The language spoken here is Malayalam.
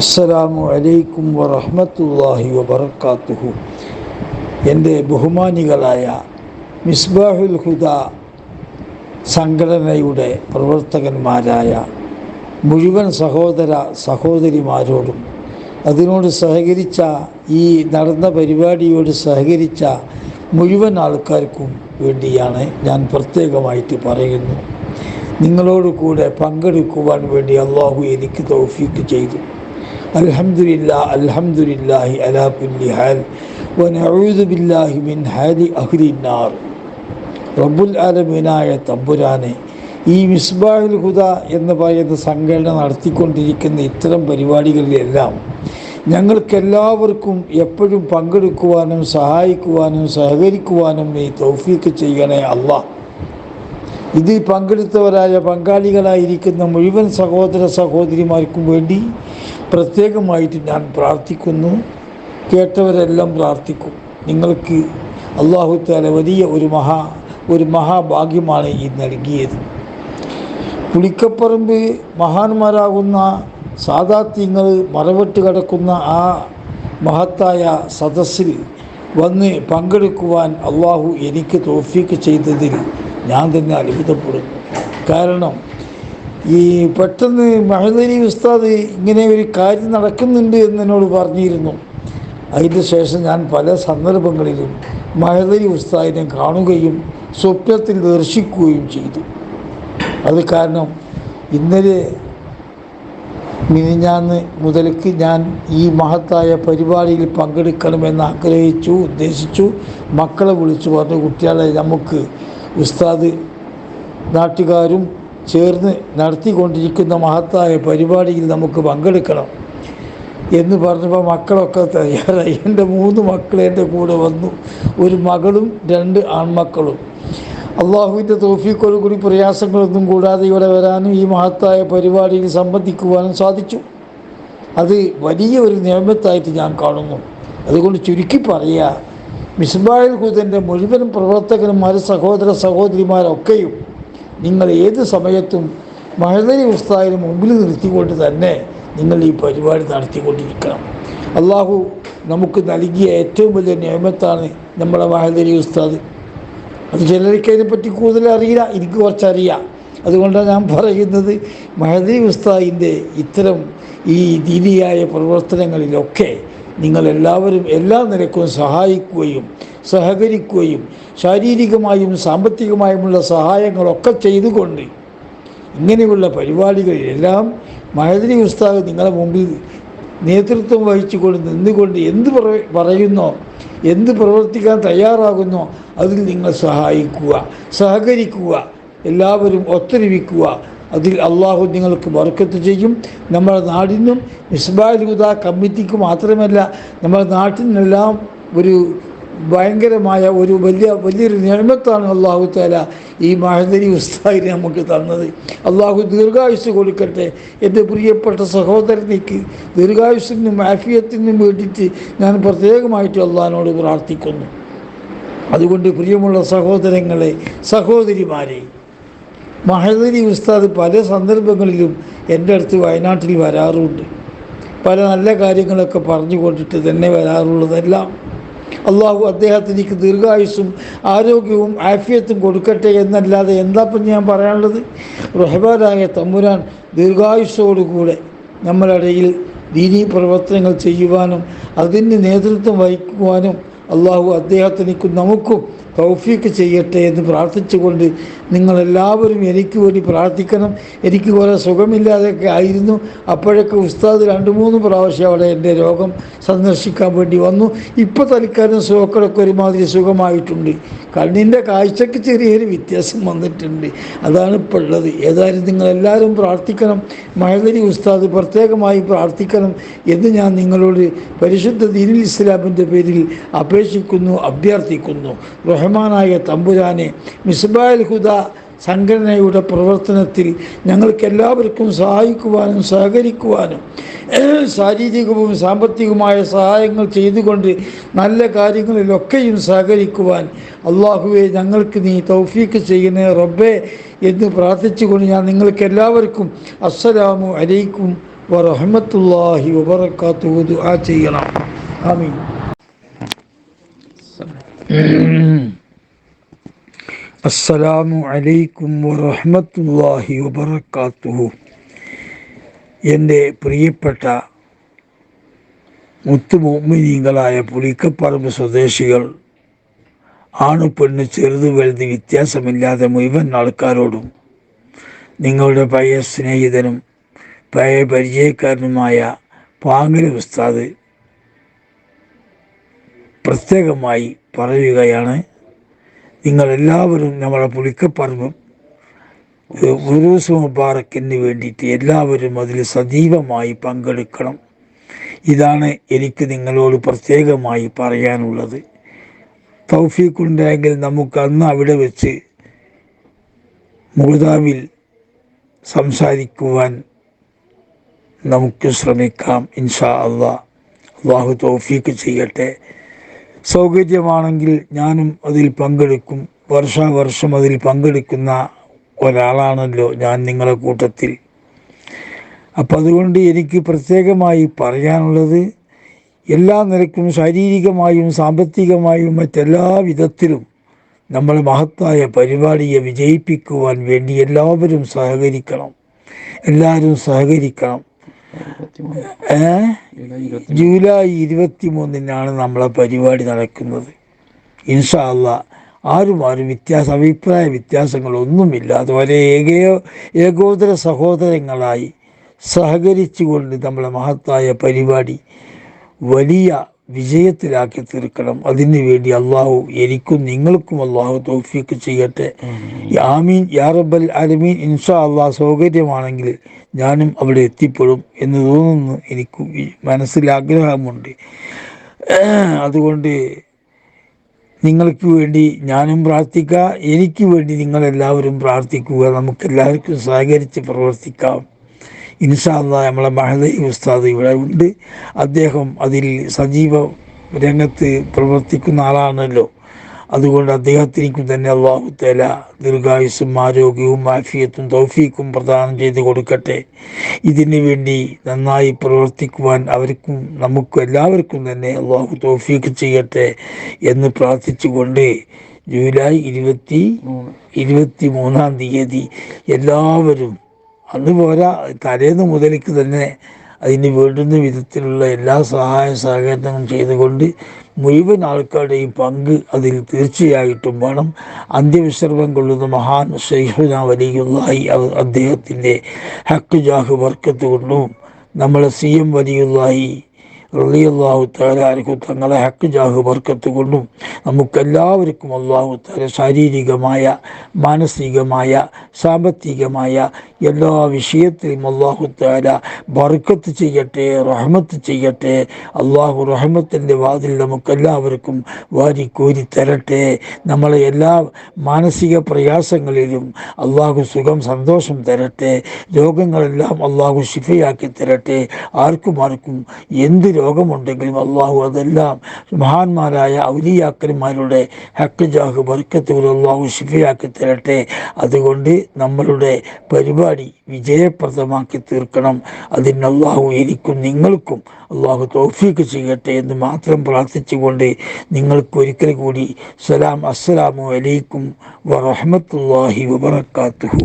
അസ്സലാമു അലൈക്കും വറഹമത്തല്ലാഹി വബറകാതുഹു എന്റെ ബഹുമാനികളായ മിസ്ബാഹുൽ ഹുദ സംഘടനയുടെ പ്രവർത്തകന്മാരായ മുഴുവൻ സഹോദര സഹോദരിമാരോടും അതിനോട് സഹകരിച്ച ഈ നടന്ന പരിപാടിയോട് സഹകരിച്ച മുഴുവൻ ആൾക്കാർക്കും വേണ്ടിയാണ് ഞാൻ പ്രത്യേകമായിട്ട് പറയുന്നു. നിങ്ങളോട് കൂടെ പങ്കെടുക്കുവാൻ വേണ്ടി അള്ളാഹു എനിക്ക് തൗഫീക്ക് ചെയ്തു. അൽഹംദുലില്ലാ അൽഹംദുലില്ലാഹി അലാ ونعوذ ഹാൽ من ബില്ലാഹി മിൻ النار റബ്ബുൽ ആലമീനായ തമ്പുരാനെ ഈ മിസ്ബാഹുൽ ഹുദ എന്ന് പറയുന്ന സംഘടന നടത്തിക്കൊണ്ടിരിക്കുന്ന ഇത്തരം പരിപാടികളിലെല്ലാം ഞങ്ങൾക്കെല്ലാവർക്കും എപ്പോഴും പങ്കെടുക്കുവാനും സഹായിക്കുവാനും സഹകരിക്കുവാനും നീ തൗഫീക്ക് ചെയ്യണേ അള്ളാഹ് ഇതിൽ പങ്കെടുത്തവരായ പങ്കാളികളായിരിക്കുന്ന മുഴുവൻ സഹോദര സഹോദരിമാർക്കും വേണ്ടി പ്രത്യേകമായിട്ട് ഞാൻ പ്രാർത്ഥിക്കുന്നു. കേട്ടവരെല്ലാം പ്രാർത്ഥിക്കും. നിങ്ങൾക്ക് അള്ളാഹു താല വലിയ ഒരു മഹാ ഒരു മഹാഭാഗ്യമാണ് ഈ നൽകിയത്. പുളിക്കപ്പറമ്പ് മഹാന്മാരാകുന്ന സാദാത്യങ്ങൾ മറവിട്ട് കിടക്കുന്ന ആ മഹത്തായ സദസ്സിൽ വന്ന് പങ്കെടുക്കുവാൻ അള്ളാഹു എനിക്ക് തോഫീക്ക് ചെയ്തതിൽ ഞാൻ തന്നെ അത്ഭുതപ്പെടും കാരണം ഈ പെട്ടെന്ന് മഹദരി ഉസ്താദ് ഇങ്ങനെ ഒരു കാര്യം നടക്കുന്നുണ്ട് എന്ന് എന്നോട് പറഞ്ഞിരുന്നു. അതിന് ശേഷം ഞാൻ പല സന്ദർഭങ്ങളിലും മഹദരി ഉസ്താദിനെ കാണുകയും സ്വപ്നത്തിൽ ദർശിക്കുകയും ചെയ്തു. അത് കാരണം ഇന്നലെ മിനിഞ്ഞാന്ന് മുതൽക്ക് ഞാൻ ഈ മഹത്തായ പരിപാടിയിൽ പങ്കെടുക്കണമെന്ന് ആഗ്രഹിച്ചു ഉദ്ദേശിച്ചു മക്കളെ വിളിച്ചു പറഞ്ഞു കുട്ടികളെ നമുക്ക് ഉസ്താദ് നാട്ടുകാരും ചേർന്ന് നടത്തിക്കൊണ്ടിരിക്കുന്ന മഹത്തായ പരിപാടിയിൽ നമുക്ക് പങ്കെടുക്കണം എന്ന് പറഞ്ഞപ്പോൾ മക്കളൊക്കെ തയ്യാറായി. എന്റെ മൂന്ന് മക്കൾ എന്റെ കൂടെ വന്നു. ഒരു മകളും രണ്ട് ആൺമക്കളും. അള്ളാഹുവിന്റെ തോഫിക്കോട് കൂടി പ്രയാസങ്ങളൊന്നും കൂടാതെ ഇവിടെ വരാനും ഈ മഹത്തായ പരിപാടിയിൽ സംബന്ധിക്കുവാനും സാധിച്ചു. അത് വലിയ ഒരു നിയമത്തായിട്ട് ഞാൻ കാണുന്നു. അതുകൊണ്ട് ചുരുക്കി പറയുക മിസ്ബായിൽ ഹുദന്റെ മുഴുവൻ പ്രവർത്തകന്മാർ സഹോദര സഹോദരിമാരൊക്കെയും നിങ്ങൾ ഏത് സമയത്തും മഴതരി ഉസ്താദിന് മുമ്പിൽ നിർത്തിക്കൊണ്ട് തന്നെ നിങ്ങൾ ഈ പരിപാടി നടത്തിക്കൊണ്ടിരിക്കണം. അള്ളാഹു നമുക്ക് നൽകിയ ഏറ്റവും വലിയ നിയമത്താണ് നമ്മുടെ മഹദരി ഉസ്താദ്. അത് ചിലർക്ക് അതിനെപ്പറ്റി കൂടുതൽ അറിയില്ല എനിക്ക് കുറച്ചറിയാം. അതുകൊണ്ടാണ് ഞാൻ പറയുന്നത് മഹദി ഉസ്താദിന്റെ ഇത്തരം ഈ ദീനിയായ പ്രവർത്തനങ്ങളിലൊക്കെ നിങ്ങളെല്ലാവരും എല്ലാ നിരക്കും സഹായിക്കുകയും സഹകരിക്കുകയും ശാരീരികമായും സാമ്പത്തികമായുമുള്ള സഹായങ്ങളൊക്കെ ചെയ്തുകൊണ്ട് ഇങ്ങനെയുള്ള പരിപാടികളിലെല്ലാം മഹദരി ഉസ്താദ് നിങ്ങളുടെ മുമ്പിൽ നേതൃത്വം വഹിച്ചുകൊണ്ട് നിന്നുകൊണ്ട് എന്ത് പറയുന്നോ എന്ത് പ്രവർത്തിക്കാൻ തയ്യാറാകുന്നോ അതിൽ നിങ്ങൾ സഹായിക്കുക സഹകരിക്കുക എല്ലാവരും ഒത്തൊരുമിക്കുക. അതിൽ അള്ളാഹു നിങ്ങൾക്ക് വർക്കത്ത് ചെയ്യും. നമ്മുടെ നാടിനും മിസ്ബാൽ ഹുദ കമ്മിറ്റിക്ക് മാത്രമല്ല നമ്മുടെ നാട്ടിനെല്ലാം ഒരു ഭയങ്കരമായ ഒരു വലിയ വലിയൊരു നിയമത്താണ് അള്ളാഹു താല ഈ മഹദരി ഉസ്താദിനെ നമുക്ക് തന്നത്. അള്ളാഹു ദീർഘായുസ് കൊടുക്കട്ടെ. എന്റെ പ്രിയപ്പെട്ട സഹോദരനിക്ക് ദീർഘായുസിനും ആഫിയത്തിനും വേണ്ടിയിട്ട് ഞാൻ പ്രത്യേകമായിട്ട് അള്ളാഹിനോട് പ്രാർത്ഥിക്കുന്നു. അതുകൊണ്ട് പ്രിയമുള്ള സഹോദരങ്ങളെ സഹോദരിമാരെ മഹദരി ഉസ്താദ് പല സന്ദർഭങ്ങളിലും എന്റെ അടുത്ത് വയനാട്ടിൽ വരാറുണ്ട്. പല നല്ല കാര്യങ്ങളൊക്കെ പറഞ്ഞു കൊണ്ടിട്ട് തന്നെ വരാറുള്ളതെല്ലാം. അള്ളാഹു അദ്ദേഹത്തിലേക്ക് ദീർഘായുസ്സും ആരോഗ്യവും ആഫിയത്തും കൊടുക്കട്ടെ എന്നല്ലാതെ എന്താപ്പം ഞാൻ പറയാനുള്ളത്? റഹബാനായ തമ്പുരാൻ ദീർഘായുസ്സോടുകൂടെ നമ്മളിടയിൽ ദീനീ പ്രവർത്തനങ്ങൾ ചെയ്യുവാനും അതിന് നേതൃത്വം വഹിക്കുവാനും അള്ളാഹു അദ്ദേഹത്തിനിക്കും നമുക്കും തൗഫീക്ക് ചെയ്യട്ടെ എന്ന് പ്രാർത്ഥിച്ചുകൊണ്ട് നിങ്ങളെല്ലാവരും എനിക്ക് വേണ്ടി പ്രാർത്ഥിക്കണം. എനിക്ക് കുറേ സുഖമില്ലാതെയൊക്കെ ആയിരുന്നു. അപ്പോഴൊക്കെ ഉസ്താദ് രണ്ട് മൂന്ന് പ്രാവശ്യം അവിടെ എന്റെ രോഗം സന്ദർശിക്കാൻ വേണ്ടി വന്നു. ഇപ്പോൾ തൽക്കാലം സുഖക്കളൊക്കെ ഒരുമാതിരി സുഖമായിട്ടുണ്ട്. കണ്ണിന്റെ കാഴ്ചയ്ക്ക് ചെറിയൊരു വ്യത്യാസം വന്നിട്ടുണ്ട്. അതാണ് ഇപ്പോൾ ഉള്ളത്. ഏതായാലും നിങ്ങളെല്ലാവരും പ്രാർത്ഥിക്കണം. മഹദരി ഉസ്താദ് പ്രത്യേകമായി പ്രാർത്ഥിക്കണം എന്ന് ഞാൻ നിങ്ങളോട് പരിശുദ്ധ ദീനുൽ ഇസ്ലാമിന്റെ പേരിൽ അപേക്ഷിക്കുന്നു അഭ്യർത്ഥിക്കുന്നു. റഹ്മാനായ തമ്പുരാനെ മിസ്ബായൽ ഹുദ സംഘടനയുടെ പ്രവർത്തനത്തിൽ ഞങ്ങൾക്ക് എല്ലാവർക്കും സഹായിക്കുവാനും സഹകരിക്കുവാനും ശാരീരികവും സാമ്പത്തികവുമായ സഹായങ്ങൾ ചെയ്തുകൊണ്ട് നല്ല കാര്യങ്ങളിലൊക്കെയും സഹകരിക്കുവാൻ അള്ളാഹുവെ ഞങ്ങൾക്ക് നീ തൗഫീക്ക് ചെയ്യുന്ന റബ്ബേ എന്ന് പ്രാർത്ഥിച്ചുകൊണ്ട് ഞാൻ നിങ്ങൾക്ക് എല്ലാവർക്കും അസ്സലാമു അലൈക്കും വറഹമത്തല്ലാഹി വബർക്കാത്തു ആ ചെയ്യണം. ആമീൻ. അസ്സലാമു അലൈക്കും വറഹമത്തല്ലാഹി വബർക്കാത്തുഹു എന്റെ പ്രിയപ്പെട്ട മുത്തുമോമിനീങ്ങളായ പുളിക്കപ്പറമ്പ് സ്വദേശികൾ ആണു പെണ്ണ് ചെറുത് വലുത് വ്യത്യാസമില്ലാതെ മുഴുവൻ ആൾക്കാരോടും നിങ്ങളുടെ പഴയ സ്നേഹിതനും പഴയ പരിചയക്കാരനുമായ പാങ്ങല ഉസ്താദ് പ്രത്യേകമായി പറയുകയാണ് നിങ്ങളെല്ലാവരും നമ്മളെ പുളിക്കപ്പറമ്പും ഉറൂസ് മുബാറക്കിന് വേണ്ടിയിട്ട് എല്ലാവരും അതിൽ സജീവമായി പങ്കെടുക്കണം. ഇതാണ് എനിക്ക് നിങ്ങളോട് പ്രത്യേകമായി പറയാനുള്ളത്. തൗഫീഖുണ്ടെങ്കിൽ നമുക്ക് അന്ന് അവിടെ വെച്ച് മുഹദാവിൽ സംസാരിക്കുവാൻ നമുക്ക് ശ്രമിക്കാം ഇൻഷാ അള്ളാ. അള്ളാഹു തൗഫീഖ് ചെയ്യട്ടെ. സൗകര്യമാണെങ്കിൽ ഞാനും അതിൽ പങ്കെടുക്കും. വർഷാവർഷം അതിൽ പങ്കെടുക്കുന്ന ഒരാളാണല്ലോ ഞാൻ നിങ്ങളുടെ കൂട്ടത്തിൽ. അപ്പം അതുകൊണ്ട് എനിക്ക് പ്രത്യേകമായി പറയാനുള്ളത് എല്ലാ നിലക്കും ശാരീരികമായും സാമ്പത്തികമായും മറ്റെല്ലാ വിധത്തിലും നമ്മൾ മഹത്തായ പരിപാടിയെ വിജയിപ്പിക്കുവാൻ വേണ്ടി എല്ലാവരും സഹകരിക്കണം. എല്ലാവരും സഹകരിക്കണം. ജൂലൈ ഇരുപത്തി മൂന്നിനാണ് നമ്മളെ പരിപാടി നടക്കുന്നത്. ഇൻഷാ അല്ലാ ആരും ആരും വ്യത്യാസ അഭിപ്രായ വ്യത്യാസങ്ങളൊന്നുമില്ല. അതുപോലെ ഏകയോ ഏകോദര സഹോദരങ്ങളായി സഹകരിച്ചുകൊണ്ട് നമ്മളെ മഹത്തായ പരിപാടി വലിയ വിജയത്തിലാക്കി തീർക്കണം. അതിനു വേണ്ടി അള്ളാഹു എനിക്കും നിങ്ങൾക്കും അള്ളാഹു തോഫിക്ക് ചെയ്യട്ടെ. ആമീൻ. യാറബൽ അലമീൻ ഇൻഷാ അള്ളാഹ് സൗകര്യമാണെങ്കിൽ ഞാനും അവിടെ എത്തിപ്പെടും എന്ന് തോന്നുന്നു. എനിക്ക് മനസ്സിൽ ആഗ്രഹമുണ്ട്. അതുകൊണ്ട് നിങ്ങൾക്ക് വേണ്ടി ഞാനും പ്രാർത്ഥിക്കുക എനിക്ക് വേണ്ടി നിങ്ങളെല്ലാവരും പ്രാർത്ഥിക്കുക. നമുക്കെല്ലാവർക്കും സഹകരിച്ച് പ്രവർത്തിക്കാം. ഇൻഷാല്ല നമ്മളെ മഹദി ഉസ്താദ് ഇവിടെ ഉണ്ട്. അദ്ദേഹം അതിൽ സജീവ രംഗത്ത് പ്രവർത്തിക്കുന്ന ആളാണല്ലോ. അതുകൊണ്ട് അദ്ദേഹത്തിനും തന്നെ അള്ളാഹു തല ദീർഘായുസും ആരോഗ്യവും ആഫിയത്തും തൗഫീക്കും പ്രദാനം ചെയ്ത് കൊടുക്കട്ടെ. ഇതിനു വേണ്ടി നന്നായി പ്രവർത്തിക്കുവാൻ അവർക്കും നമുക്കും എല്ലാവർക്കും തന്നെ അള്ളാഹു തൗഫീക്ക് ചെയ്യട്ടെ എന്ന് പ്രാർത്ഥിച്ചുകൊണ്ട് ജൂലൈ ഇരുപത്തി ഇരുപത്തി മൂന്നാം തീയതി എല്ലാവരും പോരാ തലേന്ന് മുതലേക്ക് തന്നെ അതിന് വേണ്ടുന്ന വിധത്തിലുള്ള എല്ലാ സഹായ സഹകരണങ്ങളും ചെയ്തുകൊണ്ട് മുഴുവൻ ആൾക്കാരുടെയും പങ്ക് അതിൽ തീർച്ചയായിട്ടും വേണം. അന്ത്യവിശ്രമം കൊള്ളുന്ന മഹാൻ ഷെയ്ഖുന വലിയുള്ളായി അദ്ദേഹത്തിന്റെ ഹക്ക് ജാഹ് വർക്കത്ത് കൊണ്ടും നമ്മളെ സി എം വലിയുള്ളായി റളിയല്ലാഹു താലാർക്കു തങ്ങളെ ഹക്ക് ജാഹ് ബർക്കത്ത് കൊണ്ടും നമുക്കെല്ലാവർക്കും അള്ളാഹു താല ശാരീരികമായ മാനസികമായ സാമ്പത്തികമായ എല്ലാ വിഷയത്തിലും അള്ളാഹു താല ബർക്കത്ത് ചെയ്യട്ടെ റഹ്മത്ത് ചെയ്യട്ടെ അള്ളാഹു റഹ്മത്തിന്റെ വാതിൽ നമുക്കെല്ലാവർക്കും വാരി കോരി തരട്ടെ. നമ്മളെ എല്ലാ മാനസിക പ്രയാസങ്ങളിലും അള്ളാഹു സുഖം സന്തോഷം തരട്ടെ. രോഗങ്ങളെല്ലാം അള്ളാഹു ശിഫയാക്കി തരട്ടെ. ആർക്കും ആർക്കും എന്ത് രോഗമുണ്ടെങ്കിലും അള്ളാഹു അതെല്ലാം മഹാന്മാരായ ഔലിയാക്കന്മാരുടെ ഹക്ക് ജാഹ് ബർക്കത്തുകൾ അള്ളാഹു ശിഫിയാക്കി തരട്ടെ. അതുകൊണ്ട് നമ്മളുടെ പരിപാടി വിജയപ്രദമാക്കി തീർക്കണം. അതിന് അള്ളാഹു എനിക്കും നിങ്ങൾക്കും അള്ളാഹു തോഫീക്ക് ചെയ്യട്ടെ എന്ന് മാത്രം പ്രാർത്ഥിച്ചുകൊണ്ട് നിങ്ങൾക്ക് ഒരിക്കൽ കൂടി സലാം അസ്സലാമു അലൈക്കും വറഹമത്തല്ലാഹി വബർക്കാത്തുഹു